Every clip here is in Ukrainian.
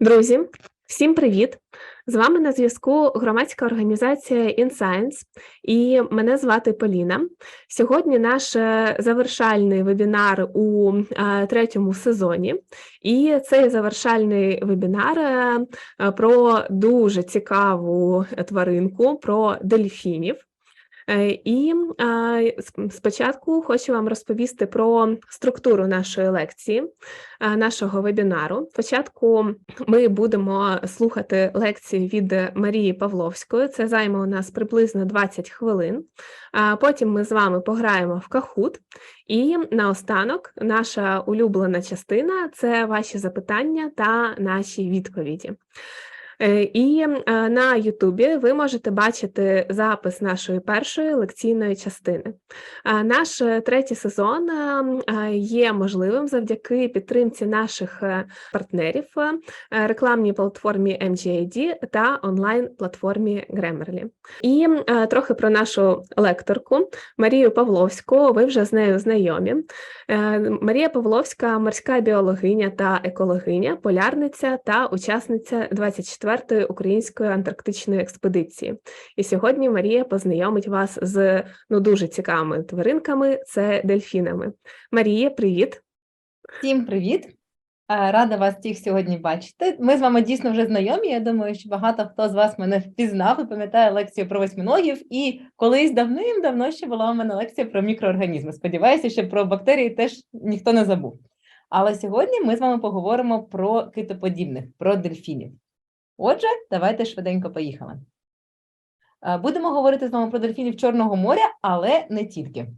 Друзі, всім привіт! З вами на зв'язку громадська організація InScience і мене звати Поліна. Сьогодні наш е, завершальний вебінар у е, третьому сезоні, і цей завершальний вебінар е, про дуже цікаву тваринку, про дельфінів. Е, І спочатку хочу вам розповісти про структуру нашої лекції, нашого вебінару. Спочатку ми будемо слухати лекції від Марії Павловської. Це займе у нас приблизно 20 хвилин. Потім ми з вами пограємо в кахут. І наостанок наша улюблена частина це ваші запитання та наші відповіді. Е, І е, на Ютубі ви можете бачити запис нашої першої лекційної частини. А Наш е, третій сезон е, е, є можливим завдяки підтримці наших е, партнерів, е, рекламній платформі MGID та онлайн-платформі Grammarly. І е, трохи про нашу лекторку Марію Павловську. Ви вже з нею знайомі. Е, Марія Павловська морська біологиня та екологиня, полярниця та учасниця 24-ї української антарктичної експедиції. І сьогодні Марія познайомить вас з ну дуже цікавими тваринками це дельфінами. Марія, привіт! Всім привіт! Е, Рада вас всіх сьогодні бачити. Ми з вами дійсно вже знайомі. Я думаю, що багато хто з вас мене впізнав і пам'ятає лекцію про восьминогів. І колись давним-давно ще була у мене лекція про мікроорганізми. Сподіваюся, що про бактерії теж ніхто не забув. Але сьогодні ми з вами поговоримо про китоподібних, про дельфінів. Отже, давайте швиденько поїхали. Е, Будемо говорити з вами про дельфінів Чорного моря, але не тільки.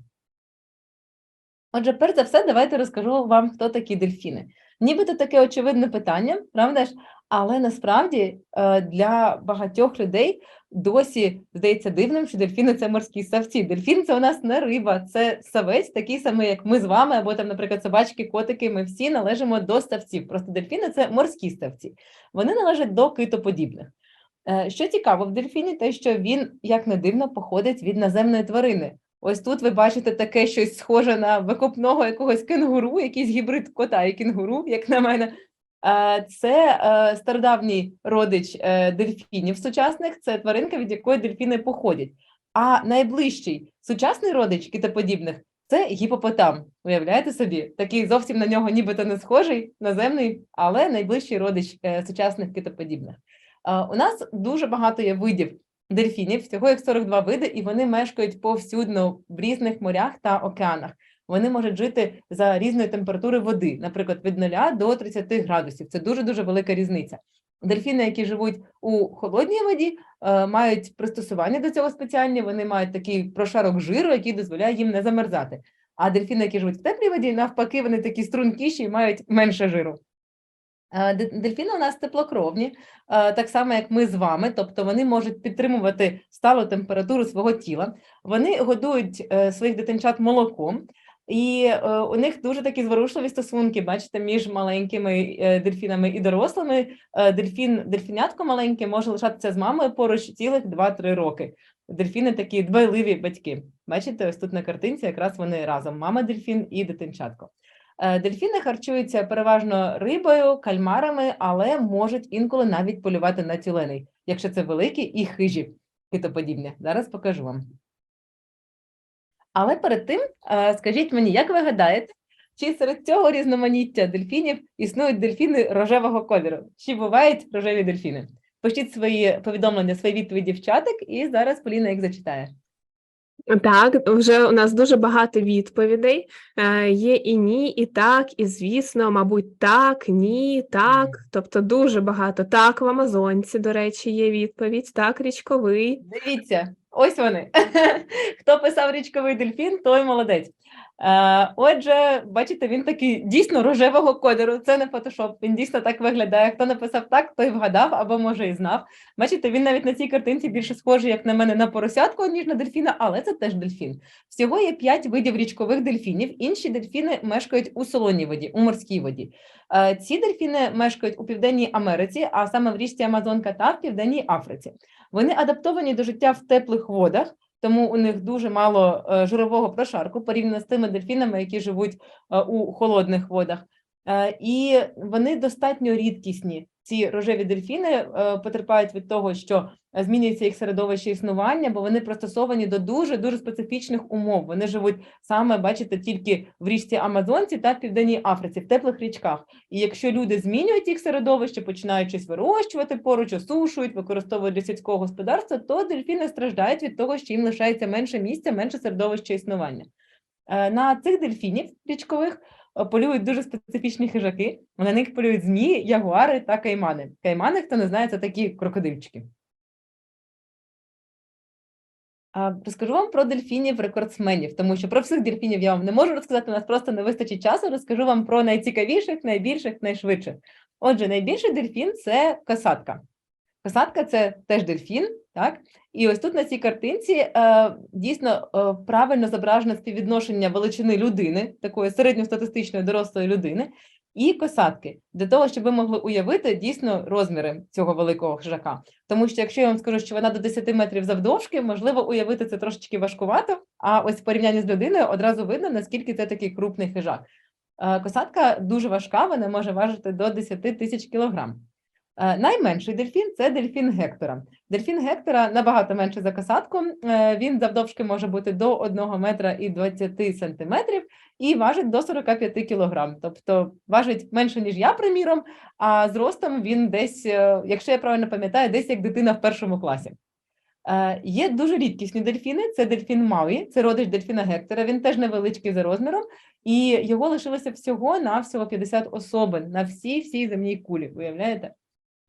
Отже, перш за все, давайте розкажу вам, хто такі дельфіни. Нібито таке очевидне питання, правда ж? Але насправді е, для багатьох людей досі здається дивним, що дельфіни це морські ссавці. Дельфін це у нас не риба, це савець, такий самий, як ми з вами, або там, наприклад, собачки, котики. Ми всі належимо до ставців. Просто дельфіни це морські ставці. Вони належать до китоподібних. Е, Що цікаво в дельфіні, те, що він, як не дивно, походить від наземної тварини. Ось тут ви бачите таке щось схоже на викопного якогось кенгуру, якийсь гібрид кота і кенгуру, як на мене. Е, Це е, стародавній родич е, дельфінів сучасних, це тваринка, від якої дельфіни походять. А найближчий сучасний родич китоподібних це гіпопотам. Уявляєте собі, такий зовсім на нього нібито не схожий, наземний, але найближчий родич сучасних китоподібних. У нас дуже багато є видів дельфінів, всього їх 42 види, і вони мешкають повсюдно в різних морях та океанах. Вони можуть жити за різної температури води, наприклад, від 0 до 30 градусів. Це дуже дуже велика різниця. Дельфіни, які живуть у холодній воді, е, мають пристосування до цього спеціальні. Вони мають такий прошарок жиру, який дозволяє їм не замерзати. А дельфіни, які живуть в теплій воді, навпаки, вони такі стрункіші і мають менше жиру. Е, Дельфіни у нас теплокровні, е, так само як ми з вами, тобто вони можуть підтримувати сталу температуру свого тіла. Вони годують своїх дитинчат молоком, і е, у них дуже такі зворушливі стосунки, бачите, між маленькими е, дельфінами і дорослими. Е, Дельфін, дельфінятко маленьке може лишатися з мамою поруч цілих 2-3 роки. Дельфіни такі дбайливі батьки. Бачите, ось тут на картинці якраз вони разом: мама дельфін і дитинчатко. Дельфіни харчуються переважно рибою, кальмарами, але можуть інколи навіть полювати на тюленей, якщо це великі і хижі китоподібні. Зараз покажу вам. Але перед тим е, скажіть мені, як ви гадаєте, чи серед цього різноманіття дельфінів існують дельфіни рожевого кольору? Чи бувають рожеві дельфіни? Пишіть свої повідомлення, свої відповіді в чатик, і зараз Поліна їх зачитає. Так, вже у нас дуже багато відповідей. Е, Є і ні, і так, і звісно, мабуть, так, ні, так. Тобто дуже багато. Так, в Амазонці, до речі, є відповідь. Так, річковий. Дивіться, ось вони. Хто писав річковий дельфін, той молодець. Е, Отже, бачите, він такий дійсно рожевого кольору. Це не фотошоп. Він дійсно так виглядає. Хто написав так, той вгадав або може і знав. Бачите, він навіть на цій картинці більше схожий, як на мене, на поросятку, ніж на дельфіна, але це теж дельфін. Всього є п'ять видів річкових дельфінів. Інші дельфіни мешкають у солоній воді, у морській воді. Е, Ці дельфіни мешкають у Південній Америці, а саме в річці Амазонка та в Південній Африці. Вони адаптовані до життя в теплих водах, тому у них дуже мало е, жирового прошарку порівняно з тими дельфінами, які живуть е, у холодних водах. Е, І вони достатньо рідкісні. Ці рожеві дельфіни е, потерпають від того, що змінюється їх середовище існування, бо вони пристосовані до дуже дуже специфічних умов. Вони живуть саме, бачите, тільки в річці Амазонці та Південній Африці, в теплих річках. І якщо люди змінюють їх середовище, починають щось вирощувати поруч, осушують, використовують для сільського господарства, то дельфіни страждають від того, що їм лишається менше місця, менше середовища існування. Е, На цих дельфінів річкових полюють дуже специфічні хижаки. На них полюють змії, ягуари та каймани. Каймани, хто не знає, це такі крокодильчики. Розкажу вам про дельфінів рекордсменів, тому що про всіх дельфінів я вам не можу розказати, у нас просто не вистачить часу. Розкажу вам про найцікавіших, найбільших, найшвидших. Отже, найбільший дельфін це касатка. Касатка це теж дельфін, так? І ось тут на цій картинці е, дійсно е, правильно зображено співвідношення величини людини, такої середньостатистичної дорослої людини, і косатки, для того, щоб ви могли уявити дійсно розміри цього великого хижака. Тому що якщо я вам скажу, що вона до 10 метрів завдовжки, можливо, уявити це трошечки важкувато, а ось в порівнянні з людиною одразу видно, наскільки це такий крупний хижак. Е, Косатка дуже важка, вона може важити до 10 тисяч кілограм. Е, Найменший дельфін це дельфін Гектора. Дельфін Гектора набагато менше за касатку. е, Він завдовжки може бути до 1 метра і 20 сантиметрів і важить до 45 кілограм. Тобто важить менше, ніж я, приміром, а зростом він десь, е, якщо я правильно пам'ятаю, десь як дитина в першому класі. Є дуже рідкісні дельфіни. Це дельфін Мауї, це родич дельфіна Гектора. Він теж невеличкий за розміром, і його лишилося всього на всього 50 особин на всій всій земній кулі. Уявляєте?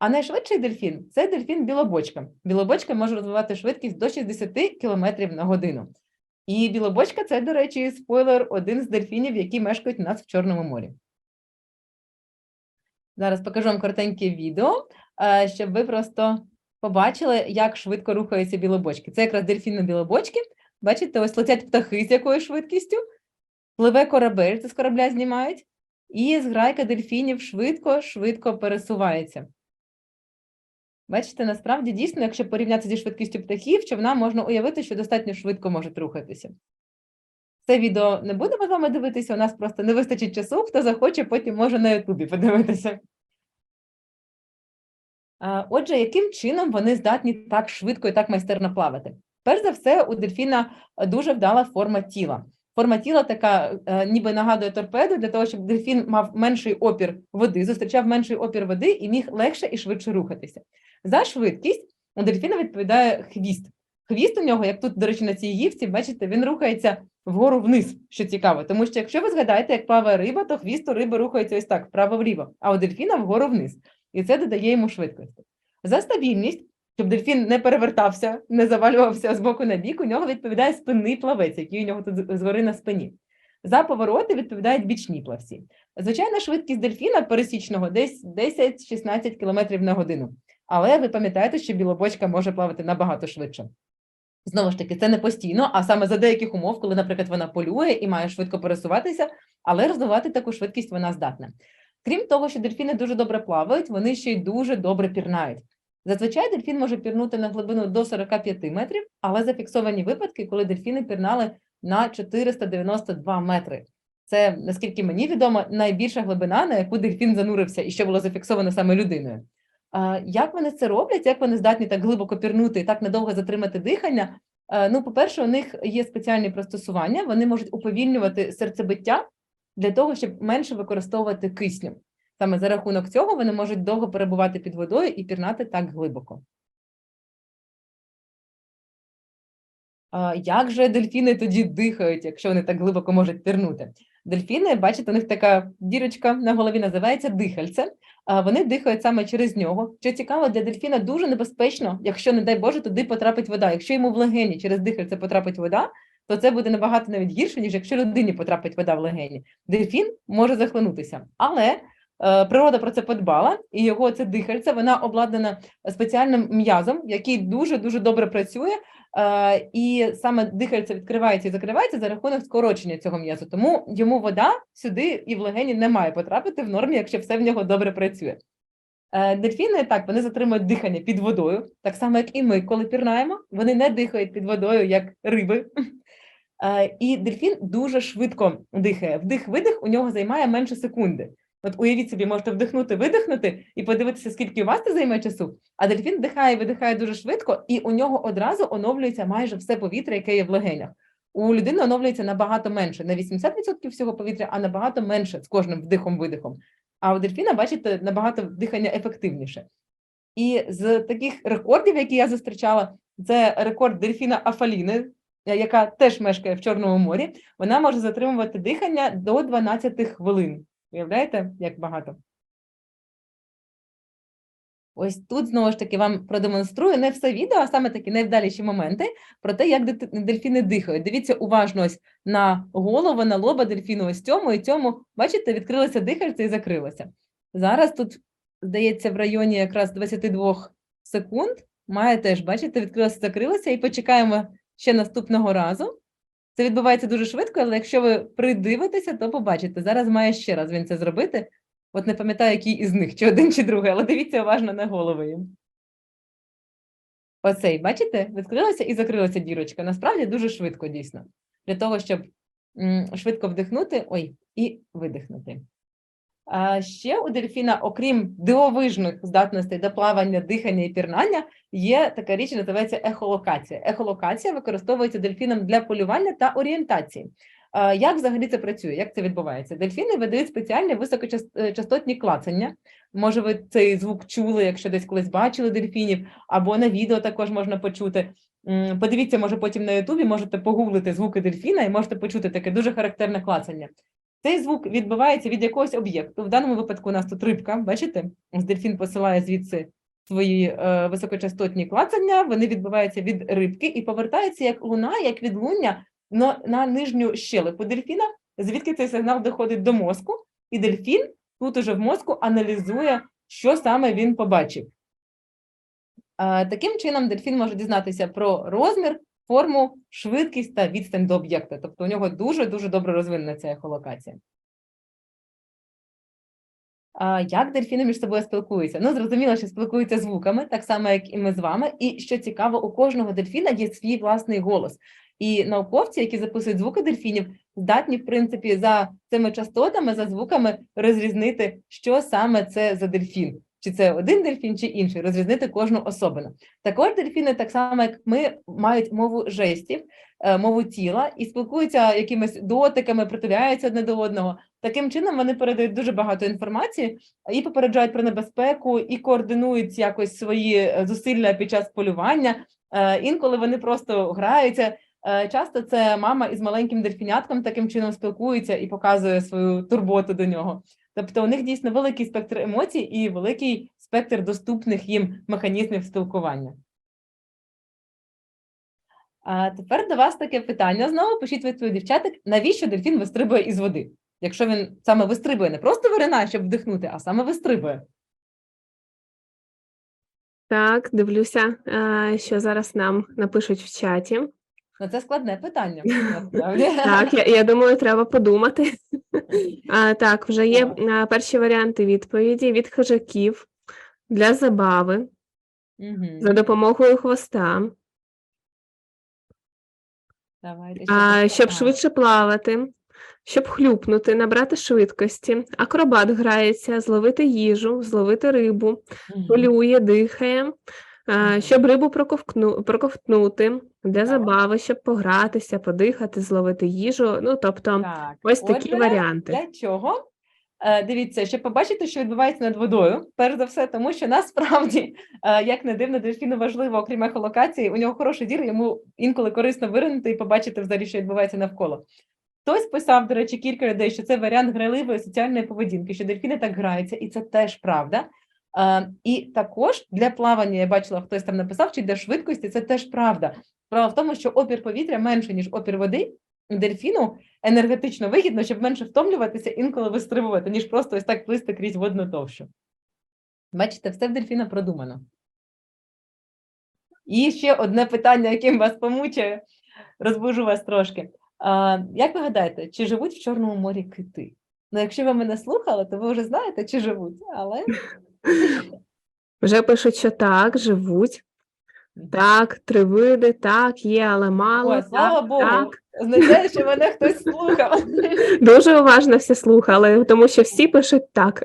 А найшвидший дельфін це дельфін білобочка. Білобочка може розвивати швидкість до 60 км на годину. І білобочка це, до речі, спойлер, один з дельфінів, які мешкають у нас в Чорному морі. Зараз покажу вам коротеньке відео, е, щоб ви просто побачили, як швидко рухаються білобочки. Це якраз дельфіни білобочки. Бачите, ось летять птахи з якою швидкістю, пливе корабель, це з корабля знімають, і зграйка дельфінів швидко-швидко пересувається. Бачите, насправді дійсно, якщо порівняти зі швидкістю птахів, човна можна уявити, що достатньо швидко можуть рухатися. Це відео не будемо з вами дивитися, у нас просто не вистачить часу. Хто захоче, потім може на Ютубі подивитися. Отже, яким чином вони здатні так швидко і так майстерно плавати? Перш за все, у дельфіна дуже вдала форма тіла. Форма тіла така, е, ніби нагадує торпеду, для того, щоб дельфін мав менший опір води, зустрічав менший опір води і міг легше і швидше рухатися. За швидкість у дельфіна відповідає хвіст. Хвіст у нього, як тут, до речі, на цій гівці, бачите, він рухається вгору вниз, що цікаво. Тому що якщо ви згадаєте, як плаває риба, то хвіст у риби рухається ось так, вправо-вліво, а у дельфіна вгору вниз. І це додає йому швидкості. За стабільність, щоб дельфін не перевертався, не завалювався з боку на бік, у нього відповідає спинний плавець, який у нього тут згори на спині. За повороти відповідають бічні плавці. Звичайна швидкість дельфіна пересічного десь 10-16 км на годину. Але ви пам'ятаєте, що білобочка може плавати набагато швидше. Знову ж таки, це не постійно, а саме за деяких умов, коли, наприклад, вона полює і має швидко пересуватися, але розвивати таку швидкість вона здатна. Крім того, що дельфіни дуже добре плавають, вони ще й дуже добре пірнають. Зазвичай дельфін може пірнути на глибину до 45 метрів, але зафіксовані випадки, коли дельфіни пірнали на 492 метри. Це, наскільки мені відомо, найбільша глибина, на яку дельфін занурився і що було зафіксовано саме людиною. Як вони це роблять? Як вони здатні так глибоко пірнути і так надовго затримати дихання? Ну, по-перше, у них є спеціальні пристосування, вони можуть уповільнювати серцебиття для того, щоб менше використовувати кисню. Саме за рахунок цього вони можуть довго перебувати під водою і пірнати так глибоко. А Як же дельфіни тоді дихають, якщо вони так глибоко можуть пірнути? Дельфіни, бачите, у них така дірочка на голові називається дихальце. Вони дихають саме через нього. Що цікаво, для дельфіна дуже небезпечно, якщо, не дай Боже, туди потрапить вода. Якщо йому в легені через дихальце потрапить вода, то це буде набагато навіть гірше, ніж якщо людині потрапить вода в легені. Дельфін може захлинутися. Але природа про це подбала, і його це дихальце, вона обладнана спеціальним м'язом, який дуже-дуже добре працює. Е, і саме дихальце відкривається і закривається за рахунок скорочення цього м'язу. Тому йому вода сюди і в легені не має потрапити в нормі, якщо все в нього добре працює. Е, Дельфіни так, вони затримують дихання під водою, так само, як і ми, коли пірнаємо, вони не дихають під водою, як риби. Е, І дельфін дуже швидко дихає. Вдих-видих у нього займає менше секунди. От уявіть собі, можете вдихнути, видихнути і подивитися, скільки у вас це займе часу. А дельфін вдихає, видихає дуже швидко, і у нього одразу оновлюється майже все повітря, яке є в легенях. У людини оновлюється набагато менше, не 80% всього повітря, а набагато менше з кожним вдихом-видихом. А у дельфіна, бачите, набагато дихання ефективніше. І з таких рекордів, які я зустрічала, це рекорд дельфіна Афаліни, е, яка теж мешкає в Чорному морі. Вона може затримувати дихання до 12 хвилин. Уявляєте, як багато? Ось тут знову ж таки вам продемонструю не все відео, а саме такі найвдаліші моменти про те, як дельфіни дихають. Дивіться уважно ось на голову, на лоба дельфіну, ось цьому і цьому. Бачите, відкрилося дихальце і закрилося. Зараз тут, здається, в районі якраз 22 секунд має теж, бачите, відкрилося, закрилося, і почекаємо ще наступного разу. Це відбувається дуже швидко, але якщо ви придивитеся, то побачите. Зараз має ще раз він це зробити. От не пам'ятаю, який із них, чи один, чи другий, але дивіться уважно на голови їм. Оцей, бачите, відкрилася і закрилася дірочка. Насправді дуже швидко, дійсно. Для того, щоб швидко вдихнути, ой, і видихнути. Ще у дельфіна, окрім дивовижних здатностей до плавання, дихання і пірнання, є така річ, називається ехолокація. Ехолокація використовується дельфіном для полювання та орієнтації. Як взагалі це працює? Як це відбувається? Дельфіни видають спеціальні високочастотні клацання. Може, ви цей звук чули, якщо десь колись бачили дельфінів, або на відео також можна почути. Подивіться, може, потім на Ютубі можете погуглити звуки дельфіна і можете почути таке дуже характерне клацання. Цей звук відбувається від якогось об'єкту. В даному випадку у нас тут рибка, бачите? Дельфін посилає звідси свої е, високочастотні клацання, вони відбуваються від рибки і повертаються як луна, як відлуння на, на нижню щелепу дельфіна, звідки цей сигнал доходить до мозку, і дельфін тут уже в мозку аналізує, що саме він побачив. Е, Таким чином, дельфін може дізнатися про розмір, форму, швидкість та відстань до об'єкта. Тобто у нього дуже-дуже добре розвинена ця ехолокація. А як дельфіни між собою спілкуються? Ну, зрозуміло, що спілкуються звуками, так само, як і ми з вами. І що цікаво, у кожного дельфіна є свій власний голос. І науковці, які записують звуки дельфінів, здатні, в принципі, за цими частотами, за звуками розрізнити, що саме це за дельфін. Чи це один дельфін, чи інший, розрізнити кожну особину. Також дельфіни, так само як ми, мають мову жестів, е, мову тіла і спілкуються якимись дотиками, притуляються одне до одного. Таким чином вони передають дуже багато інформації і попереджають про небезпеку, і координують якось свої е, зусилля під час полювання. Е, Інколи вони просто граються. Часто це мама із маленьким дельфінятком таким чином спілкується і показує свою турботу до нього. Тобто у них дійсно великий спектр емоцій і великий спектр доступних їм механізмів спілкування. А тепер до вас таке питання. Знову пишіть відповідь, дівчаток, навіщо дельфін вистрибує із води? Якщо він саме вистрибує, не просто виринає, щоб вдихнути, а саме вистрибує. Так, дивлюся, е, що зараз нам напишуть в чаті. Ну, це складне питання. Так, я, я думаю, треба подумати. А, так, вже є перші варіанти відповіді від хижаків для забави за допомогою хвоста, Давайте, а, щоб швидше плавати, щоб хлюпнути, набрати швидкості. Акробат грається, зловити їжу, зловити рибу, полює, дихає, а, щоб рибу проковтну, проковтнути, для Так. забави, щоб погратися, подихати, зловити їжу. Ну, тобто, Так, ось такі отже, варіанти. Для чого? Е, Дивіться, щоб побачити, що відбувається над водою, перш за все, тому що насправді, е, як не дивно, дельфіну важливо, окрім ехолокації, у нього хороший дір, йому інколи корисно виринути і побачити взагалі, що відбувається навколо. Хтось писав, до речі, кілька людей, що це варіант грайливої соціальної поведінки, що дельфіни так граються, і це теж правда. Е, І також для плавання я бачила, хтось там написав, чи для швидкості це теж правда. Справа в тому, що опір повітря менше, ніж опір води. Дельфіну енергетично вигідно, щоб менше втомлюватися, інколи вистрибувати, ніж просто ось так плисти крізь водну товщу. Бачите, все в дельфіна продумано. І ще одне питання, яким вас помучаю, розбужу вас трошки. А, як ви гадаєте, чи живуть в Чорному морі кити? Ну, якщо ви мене слухали, то ви вже знаєте, чи живуть, але Вже пишуть, що так, живуть. Так, три види, так, є, але мало. Ой, слава так, Богу, так. означає, що мене хтось слухав. Дуже уважно всі слухали, тому що всі пишуть так.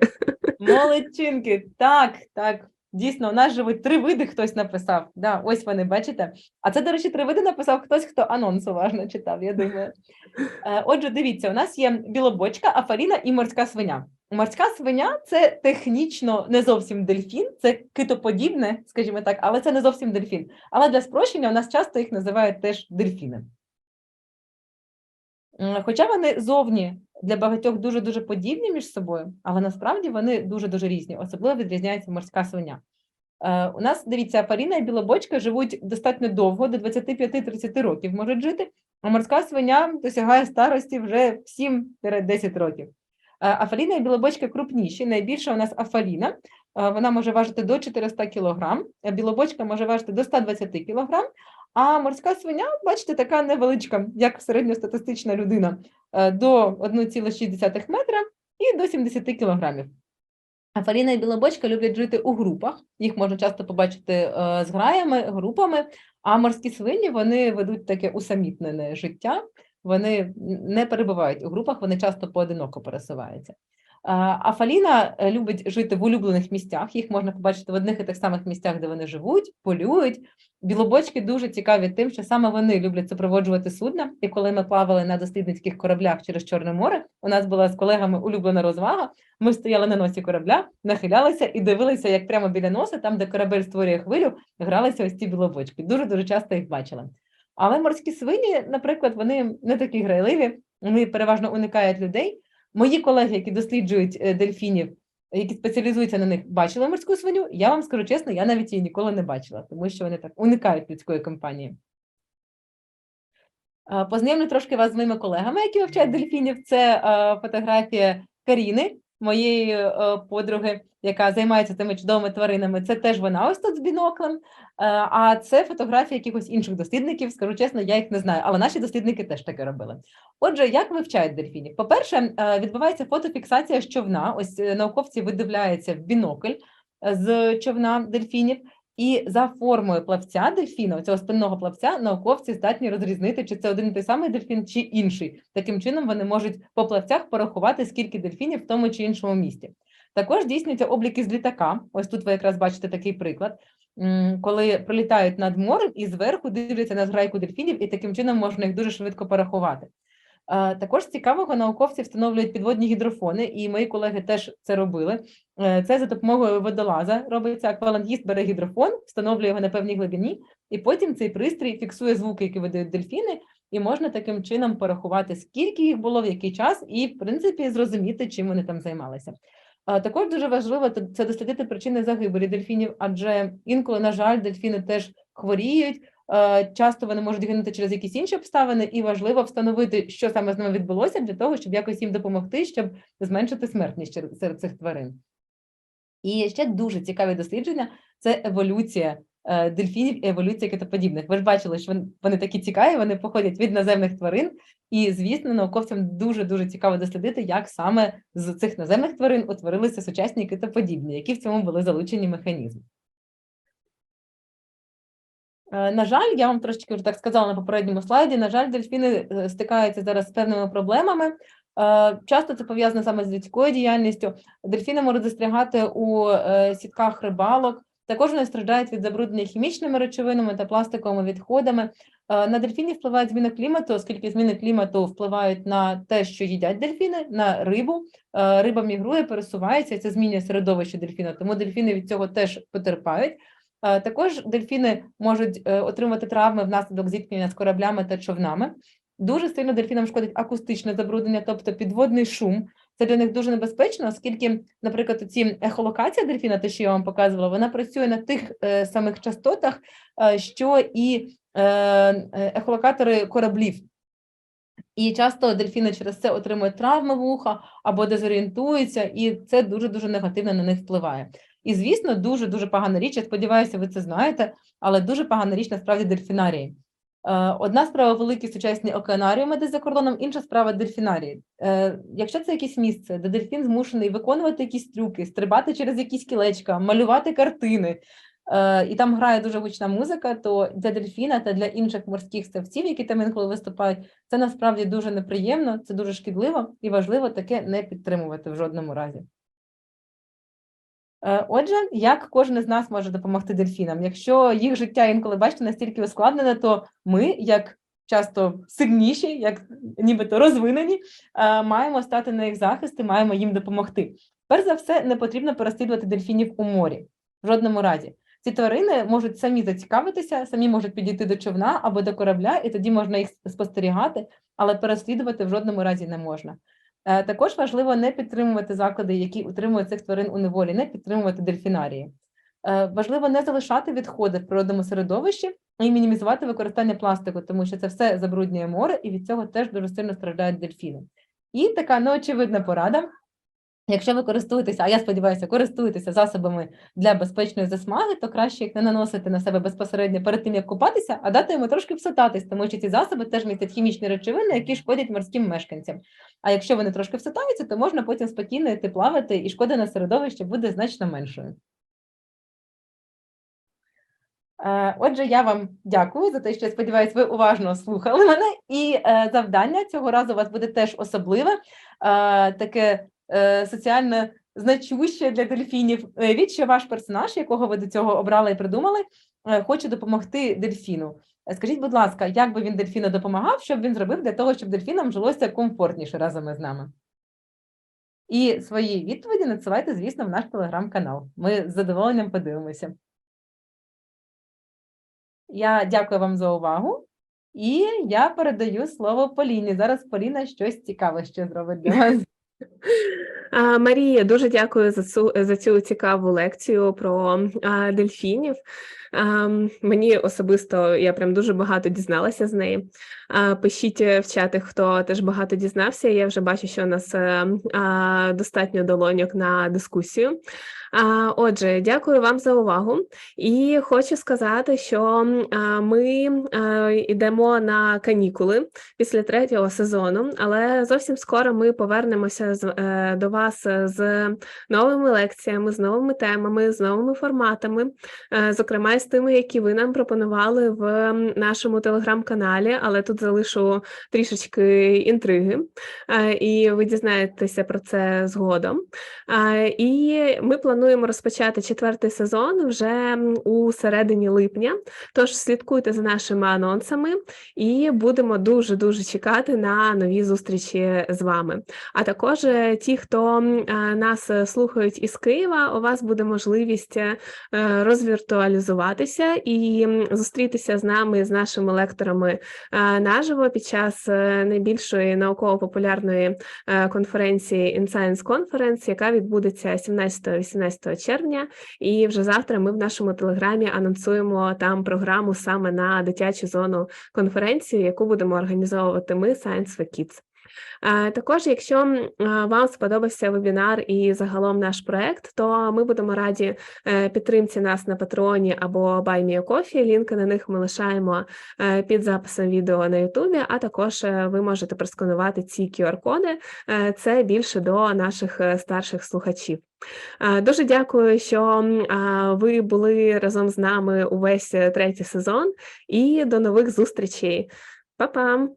Молодчинки, так, так. Дійсно, у нас живуть три види, хтось написав. Да, ось вони, бачите. А це, до речі, три види написав хтось, хто анонс уважно читав, я думаю. Е, Отже, дивіться, у нас є білобочка, афаріна і морська свиня. Морська свиня це технічно не зовсім дельфін, це китоподібне, скажімо так, але це не зовсім дельфін. Але для спрощення у нас часто їх називають теж дельфіни. Хоча вони зовні для багатьох дуже-дуже подібні між собою, але насправді вони дуже-дуже різні, особливо відрізняється морська свиня. Е, у нас, дивіться, афаріна і білобочка живуть достатньо довго, до 25-30 років можуть жити, а морська свиня досягає старості вже 7-10 років. Е, Афаліна і білобочка крупніші. Найбільша у нас афаліна. е, Вона може важити до 400 кг, білобочка може важити до 120 кг, а морська свиня, бачите, така невеличка, як середньостатистична людина, е, до 1,6 метра і до 70 кілограмів. Афаліна і білобочка люблять жити у групах. Їх можна часто побачити е, з граями, групами. А морські свині вони ведуть таке усамітнене життя. Вони не перебувають у групах, вони часто поодиноко пересуваються. А а Фаліна е, любить жити в улюблених місцях. Їх можна побачити в одних і тих самих місцях, де вони живуть, полюють. Білобочки дуже цікаві тим, що саме вони люблять супроводжувати судна. І коли ми плавали на дослідницьких кораблях через Чорне море, у нас була з колегами улюблена розвага. Ми стояли на носі корабля, нахилялися і дивилися, як прямо біля носа, там, де корабель створює хвилю, гралися ось ці білобочки. Дуже дуже часто їх бачила. Але морські свині, наприклад, вони не такі грайливі, вони переважно уникають людей. Мої колеги, які досліджують е, дельфінів, які спеціалізуються на них, бачили морську свиню. Я вам скажу чесно, я навіть її ніколи не бачила, тому що вони так уникають людської компанії. Познайомлю трошки вас з моїми колегами, які вивчають дельфінів. Це фотографія Каріни, моєї е, подруги, яка займається тими чудовими тваринами. Це теж вона ось тут з біноклем. Е, А це фотографії якихось інших дослідників. Скажу чесно, я їх не знаю, але наші дослідники теж таке робили. Отже, як вивчають дельфінів? По-перше, е, відбувається фотофіксація з човна. Ось науковці видивляються в бінокль з човна дельфінів. І за формою плавця дельфіна, цього спинного плавця, науковці здатні розрізнити, чи це один і той самий дельфін, чи інший. Таким чином вони можуть по плавцях порахувати, скільки дельфінів в тому чи іншому місті. Також здійснюються обліки з літака. Ось тут ви якраз бачите такий приклад, коли пролітають над морем і зверху дивляться на зграйку дельфінів, і таким чином можна їх дуже швидко порахувати. Е, Також цікавого науковці встановлюють підводні гідрофони, і мої колеги теж це робили. Е, Це за допомогою водолаза робиться. Аквалангіст бере гідрофон, встановлює його на певній глибині, і потім цей пристрій фіксує звуки, які видають дельфіни, і можна таким чином порахувати, скільки їх було, в який час, і в принципі зрозуміти, чим вони там займалися. Також дуже важливо це дослідити причини загибелі дельфінів, адже інколи, на жаль, дельфіни теж хворіють. Е, Часто вони можуть гинути через якісь інші обставини, і важливо встановити, що саме з ними відбулося, для того, щоб якось їм допомогти, щоб зменшити смертність серед цих тварин. І ще дуже цікаві дослідження це еволюція е, дельфінів і еволюція китоподібних. Ви ж бачили, що вони такі цікаві, вони походять від наземних тварин, і звісно, науковцям дуже дуже цікаво дослідити, як саме з цих наземних тварин утворилися сучасні китоподібні, які в цьому були залучені механізми. Е, На жаль, я вам трошечки вже так сказала на попередньому слайді. На жаль, дельфіни е, стикаються зараз з певними проблемами. Е, Часто це пов'язано саме з людською діяльністю. Дельфіни можуть застрягати у сітках рибалок. Також вони страждають від забруднення хімічними речовинами та пластиковими відходами. На дельфінів впливає зміна клімату, оскільки зміни клімату впливають на те, що їдять дельфіни, на рибу. Риба мігрує, пересувається, це змінює середовище дельфіна, тому дельфіни від цього теж потерпають. Е, Також дельфіни можуть е, отримати травми внаслідок зіткнення з кораблями та човнами. Дуже сильно дельфінам шкодить акустичне забруднення, тобто підводний шум. Це для них дуже небезпечно, оскільки, наприклад, ці ехолокація дельфіна, те, що я вам показувала, вона працює на тих е, самих частотах, що і ехолокатори кораблів. І часто дельфіни через це отримують травми вуха або дезорієнтуються, і це дуже дуже негативно на них впливає. І звісно, дуже дуже погана річ. Я сподіваюся, ви це знаєте, але дуже погана річ насправді дельфінарії. Е, Одна справа великі сучасні океанаріуми десь за кордоном, інша справа дельфінарії. Е, Якщо це якесь місце, де дельфін змушений виконувати якісь трюки, стрибати через якісь кілечка, малювати картини, е, і там грає дуже гучна музика, то для дельфіна та для інших морських ставців, які там інколи виступають, це насправді дуже неприємно, це дуже шкідливо і важливо таке не підтримувати в жодному разі. Е, Отже, як кожен із нас може допомогти дельфінам? Якщо їх життя інколи бачите настільки ускладнене, то ми, як часто сильніші, як нібито розвинені, е, маємо стати на їх захист і маємо їм допомогти. Перш за все, не потрібно переслідувати дельфінів у морі в жодному разі. Ці тварини можуть самі зацікавитися, самі можуть підійти до човна або до корабля, і тоді можна їх спостерігати, але переслідувати в жодному разі не можна. Е, Також важливо не підтримувати заклади, які утримують цих тварин у неволі, не підтримувати дельфінарії. Е, Важливо не залишати відходи в природному середовищі і мінімізувати використання пластику, тому що це все забруднює море, і від цього теж дуже сильно страждають дельфіни. І така неочевидна порада. Якщо ви користуєтеся, а я сподіваюся, користуєтеся засобами для безпечної засмаги, то краще їх не наносити на себе безпосередньо перед тим, як купатися, а дати йому трошки всотатись, тому що ці засоби теж містять хімічні речовини, які шкодять морським мешканцям. А якщо вони трошки всотаються, то можна потім спокійно йти плавати, і шкода на середовище буде значно меншою. Е, Отже, я вам дякую за те, що я сподіваюся, ви уважно слухали мене. І е, завдання цього разу у вас буде теж особливе, е, таке соціально значуще для дельфінів. Уявіть, що ваш персонаж, якого ви до цього обрали і придумали, е, хоче допомогти дельфіну. Е, Скажіть, будь ласка, як би він дельфіну допомагав, що б він зробив для того, щоб дельфінам жилося комфортніше разом із нами? І свої відповіді надсилайте, звісно, в наш телеграм-канал. Ми з задоволенням подивимося. Я дякую вам за увагу. І я передаю слово Поліні. Зараз Поліна щось цікаве ще зробить для вас. Марія, дуже дякую за цю за цю цікаву лекцію про а, дельфінів. А, мені особисто я прям дуже багато дізналася з неї. А, пишіть в чати, хто теж багато дізнався. Я вже бачу, що у нас а, а, достатньо долоньок на дискусію. Отже, дякую вам за увагу. І хочу сказати, що ми йдемо на канікули після третього сезону, але зовсім скоро ми повернемося е, до вас з новими лекціями, з новими темами, з новими форматами, е, зокрема з тими, які ви нам пропонували в нашому телеграм-каналі, але тут залишу трішечки інтриги, е, і ви дізнаєтеся про це згодом. Е, І ми плануємо розпочати четвертий сезон вже у середині липня. Тож слідкуйте за нашими анонсами і будемо дуже дуже чекати на нові зустрічі з вами. А також е, ті, хто е, нас слухають із Києва, у вас буде можливість е, розвіртуалізуватися і зустрітися з нами, з нашими лекторами наживо під час найбільшої науково-популярної конференції InScience Conference, яка відбудеться 17-18 червня. І вже завтра ми в нашому телеграмі анонсуємо там програму саме на дитячу зону конференції, яку будемо організовувати ми Science for Kids. Е, Також, якщо е, вам сподобався вебінар і загалом наш проект, то ми будемо раді е, підтримці нас на Патреоні або BuyMeACoffee. Лінки на них ми лишаємо під записом відео на Ютубі, а також ви можете просканувати ці QR-коди. Це більше до наших старших слухачів. Дуже дякую, що ви були разом з нами увесь третій сезон, і до нових зустрічей. Па-пам!